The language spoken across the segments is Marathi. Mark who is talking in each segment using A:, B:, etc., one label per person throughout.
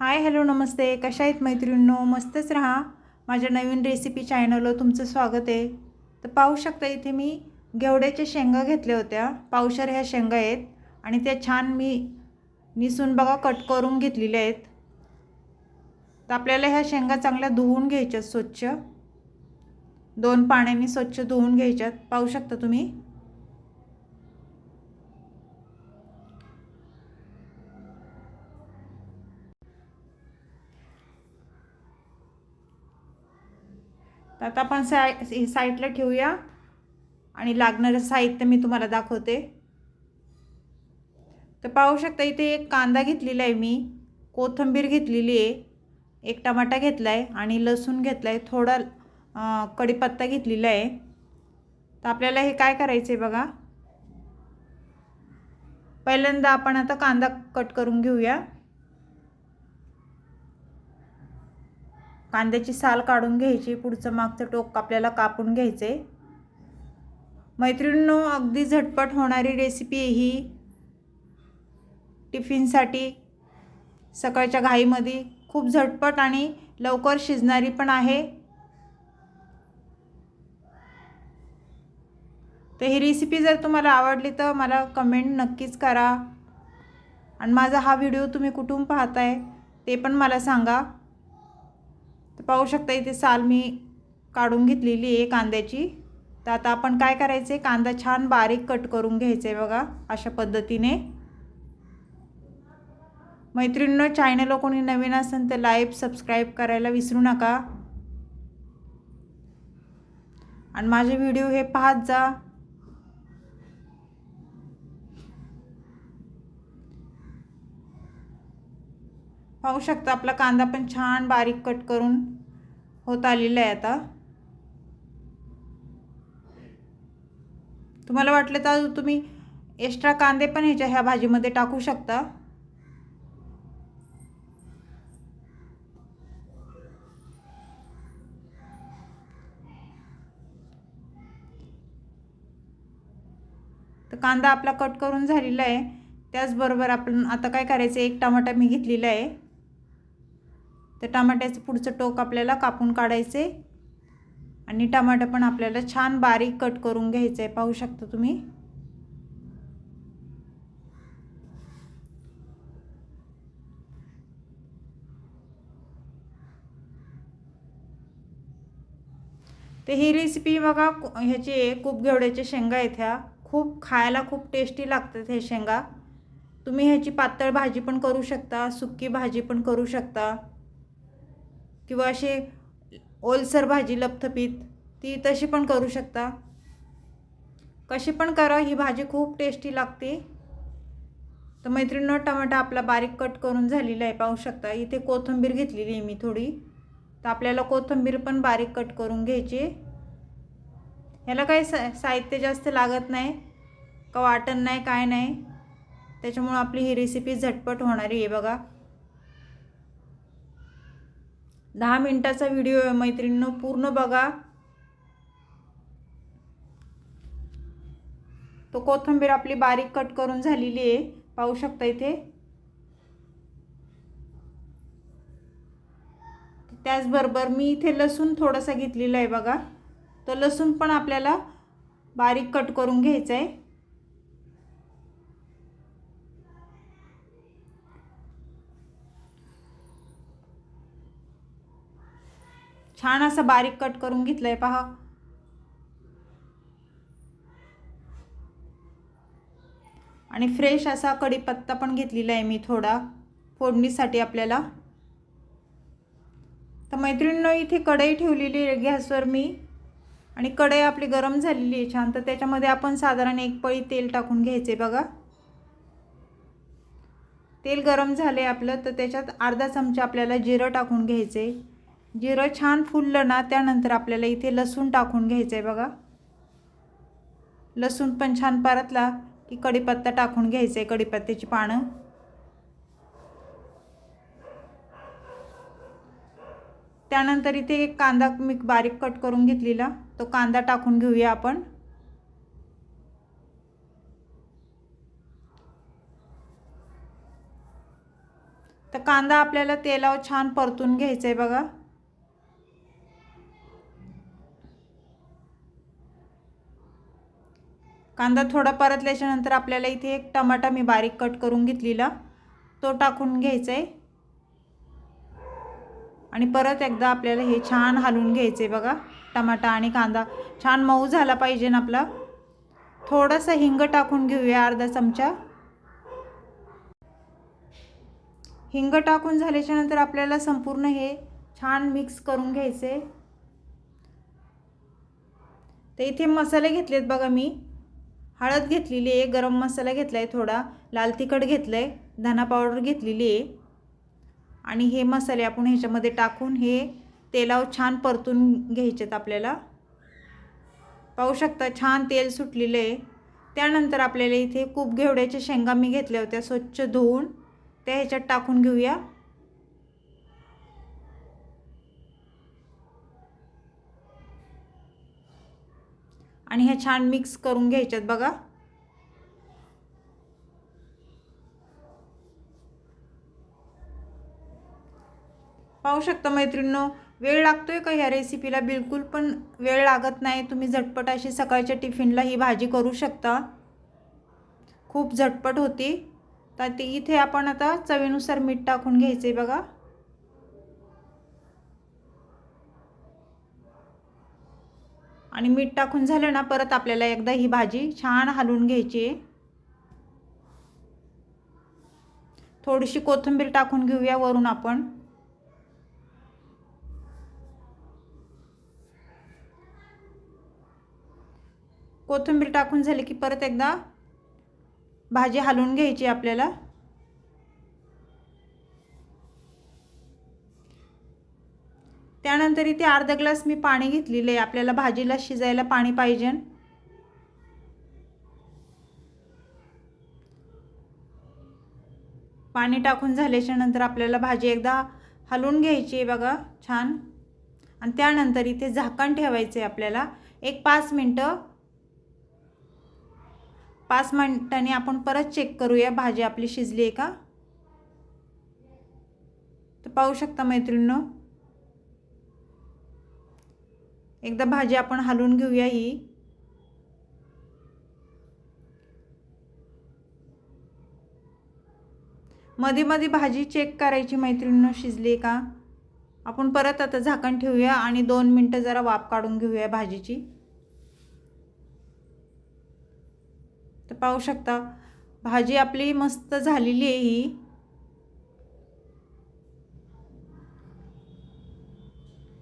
A: हाय हॅलो नमस्ते. कशा आहेत मैत्रिणींनो? मस्तच राहा. माझ्या नवीन रेसिपी चॅनलवर तुमचं स्वागत आहे. तर पाहू शकता इथे मी घेवड्याच्या शेंगा घेतल्या होत्या. पावशर ह्या शेंगा आहेत आणि त्या छान मी निसून बघा कट करून घेतलेल्या आहेत. तर आपल्याला ह्या शेंगा चांगल्या धुवून घ्यायच्यात स्वच्छ. दोन पाण्याने स्वच्छ धुवून घ्यायच्यात. पाहू शकता तुम्ही? तर आता आपण साय हे साईडला ठेवूया. आणि लागणारं साहित्य मी तुम्हाला दाखवते. तर पाहू शकता इथे एक कांदा घेतलेला आहे मी. कोथिंबीर घेतलेली आहे. एक टमाटा घेतला आहे आणि लसूण घेतला आहे थोडा कढीपत्ता घेतलेला आहे. तर आपल्याला हे काय करायचं आहे बघा. पहिल्यांदा आपण आता कांदा कट करून घेऊया. कांद्याची साल काढून घ्यायची पुढचं मागचं टोक आपल्याला कापून घ्यायचं. आहे मैत्रिणींनो अगदी झटपट होणारी रेसिपी ही. टिफिनसाठी सकाळच्या घाईमध्ये खूप झटपट आणि लवकर शिजणारी पण आहे. तर ही रेसिपी जर तुम्हाला आवडली तर मला कमेंट नक्कीच करा. आणि माझा हा व्हिडिओ तुम्ही कुठून पाहताय ते पण मला सांगा. तर पाहू शकता इथे साल मी काढून घेतलेली आहे कांद्याची. तर आता आपण काय करायचं आहे कांदा छान बारीक कट करून घ्यायचं आहे बघा अशा पद्धतीने. मैत्रिणींनो चॅनल कोणी नवीन असेल तर लाईव्ह सबस्क्राईब करायला विसरू नका. आणि माझे व्हिडिओ हे पाहत जा. पाहू शकता आपला कांदा पण छान बारीक कट करून होत आलेला आहे आता. तुम्हाला वाटलं तर तुम्ही एक्स्ट्रा कांदे पण ह्याच्या ह्या भाजीमध्ये टाकू शकता. तर कांदा आपला कट करून झालेला आहे. त्याचबरोबर आपण आता काय करायचं? एक टमाटा मी घेतलेला आहे. तर टमाट्याचं पुढचं टोक आपल्याला कापून काढायचे. आणि टमाटर पण आपल्याला छान बारीक कट करून घ्यायचं. आहे पाहू शकता तुम्ही? तर ही रेसिपी बघा ह्याचे खूप घेवड्याच्या शेंगा आहेत ह्या. खूप खायला खूप टेस्टी लागतात हे शेंगा. तुम्ही ह्याची पातळ भाजी पण करू शकता सुक्की भाजी पण करू शकता. किंवा असे ओलसर भाजी लपथपीत ती तशी पण करू शकता. कशी पण करा ही भाजी खूप टेस्टी लागते. तर मैत्रिणीनं टमाटा आपला बारीक कट करून झालेला आहे पाहू शकता. इथे कोथिंबीर घेतलेली आहे मी थोडी. तर आपल्याला कोथिंबीर पण बारीक कट करून घ्यायची ह्याला काही सा साहित्य जास्त लागत नाही का वाटण नाही काय नाही. त्याच्यामुळं आपली ही रेसिपी झटपट होणारी आहे बघा. दहा मिनटाचा व्हिडिओ आहे मैत्रिणीनं पूर्ण बघा. तो कोथिंबीर आपली बारीक कट करून झालेली आहे. पाहू शकता इथे. त्याचबरोबर मी इथे लसूण थोडासा घेतलेला आहे बघा. तो लसूण पण आपल्याला बारीक कट करून घ्यायचा आहे. छान असं बारीक कट करून घेतलं आहे पहा. आणि फ्रेश असा कढीपत्ता पण घेतलेला आहे मी थोडा फोडणीसाठी आपल्याला. तर मैत्रिणीनं इथे कढई ठेवलेली आहे गॅसवर मी. आणि कढई आपली गरम झालेली आहे छान. तर त्याच्यामध्ये आपण साधारण एक पळी तेल टाकून घ्यायचे बघा. तेल गरम झाले आपलं तर त्याच्यात अर्धा चमचा आपल्याला जिरं टाकून घ्यायचे. जिरं छान फुललं ना त्यानंतर आपल्याला इथे लसूण टाकून घ्यायचं आहे बघा. लसूण पण छान परतला की कढीपत्ता टाकून घ्यायचं आहे कढीपत्त्याची पानं. त्यानंतर इथे एक कांदा मी बारीक कट करून घेतलेला तो कांदा टाकून घेऊया आपण. तर कांदा आपल्याला तेलावर छान परतून घ्यायचा आहे बघा. कांदा थोडा परतल्याच्यानंतर आपल्याला इथे एक टमाटा मी बारीक कट करून घेतलेला. तो टाकून घ्यायचा आहे आणि परत एकदा आपल्याला हे छान हलवून घ्यायचं आहे बघा. टमाटा आणि कांदा छान मऊ झाला पाहिजे ना आपला. थोडंसं हिंग टाकून घेऊया अर्धा चमचा. हिंग टाकून झाल्याच्यानंतर आपल्याला संपूर्ण हे छान मिक्स करून घ्यायचे तर इथे मसाले घेतलेत बघा मी. हळद घेतलेली आहे गरम मसाला घेतला आहे थोडा लाल तिखट घेतलं आहे धना पावडर घेतलेली आहे. आणि हे मसाले आपण ह्याच्यामध्ये टाकून हे तेलावर छान परतून घ्यायचेत आपल्याला. पाहू शकता छान तेल सुटलेलं आहे. त्यानंतर आपल्याला इथे खूप घेवड्याच्या शेंगा मी घेतल्या होत्या स्वच्छ धुवून. त्या ह्याच्यात टाकून घेऊया. आणि ह्या छान मिक्स करून घ्यायच्यात बघा. पाहू शकता मैत्रिणींनो वेळ लागतोय का ह्या रेसिपीला बिलकुल पण वेळ लागत नाही. तुम्ही झटपट अशी सकाळच्या टिफिनला ही भाजी करू शकता. खूप झटपट होती. तर ते इथे आपण आता चवीनुसार मीठ टाकून घ्यायचे बघा. आणि मीठ टाकून झालं ना परत आपल्याला एकदा ही भाजी छान हलवून घ्यायची. आहे थोडीशी कोथिंबीर टाकून घेऊया वरून आपण. कोथिंबीर टाकून झाली की परत एकदा भाजी हलवून घ्यायची आपल्याला. त्यानंतर इथे अर्धा ग्लास मी पाणी घेतलेलं आहे. आपल्याला भाजीला शिजायला पाणी पाहिजे. पाणी टाकून झाल्याच्यानंतर आपल्याला भाजी एकदा हलवून घ्यायची आहे बघा छान. आणि त्यानंतर इथे झाकण ठेवायचं आहे आपल्याला. एक पाच मिनटं. पाच मिनटांनी आपण परत चेक करूया भाजी आपली शिजली आहे का. तर पाहू शकता मैत्रिणीनं एकदा भाजी आपण हलवून घेऊया ही. मध्ये मध्ये भाजी चेक करायची मैत्रिणीनं शिजली का? आपण परत आता झाकण ठेवूया आणि दोन मिनटं जरा वाफ काढून घेऊया भाजीची. तर पाहू शकता भाजी आपली मस्त झालेली आहे ही.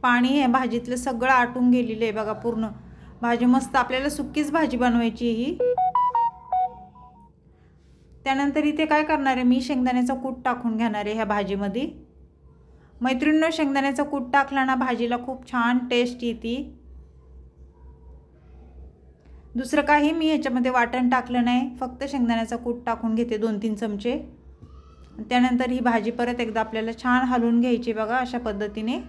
A: पाणी आहे भाजीतलं सगळं आटून गेलेलं आहे बघा पूर्ण. भाजी मस्त आपल्याला सुकीच भाजी बनवायची ही. त्यानंतर इथे काय करणार आहे मी? शेंगदाण्याचा कूट टाकून घेणार आहे ह्या भाजीमध्ये. मैत्रिणीनं शेंगदाण्याचा कूट टाकला ना भाजीला खूप छान टेस्ट येते. दुसरं काही मी ह्याच्यामध्ये वाटण टाकलं नाही. फक्त शेंगदाण्याचा कूट टाकून घेते दोन तीन चमचे. त्यानंतर ही भाजी परत एकदा आपल्याला छान हलवून घ्यायची बघा अशा पद्धतीने.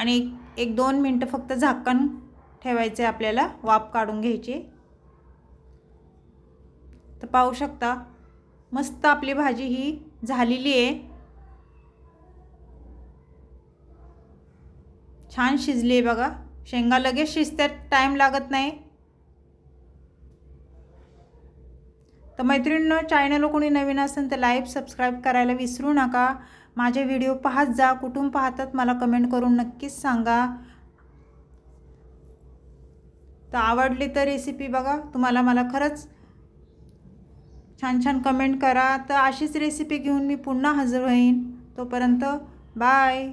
A: आणि एक दोन मिनटं फक्त झाकण ठेवायचे आपल्याला वाफ काढून घ्यायची. तर पाहू शकता मस्त आपली भाजी ही झालेली आहे. छान शिजली आहे बघा. शेंगा लगेच शिजत्यात टाईम लागत नाही. तर मैत्रिणीनं चॅनल कोणी नवीन असेल तर लाईव्ह सबस्क्राईब करायला विसरू नका. माझे व्हिडिओ पाहत जा कुठून पाहतात मला कमेंट करून नक्कीच सांगा. तर आवडली तर रेसिपी बघा तुम्हाला मला खरंच छान छान कमेंट करा. तर अशीच रेसिपी घेऊन मी पुन्हा हजर होईन. तोपर्यंत बाय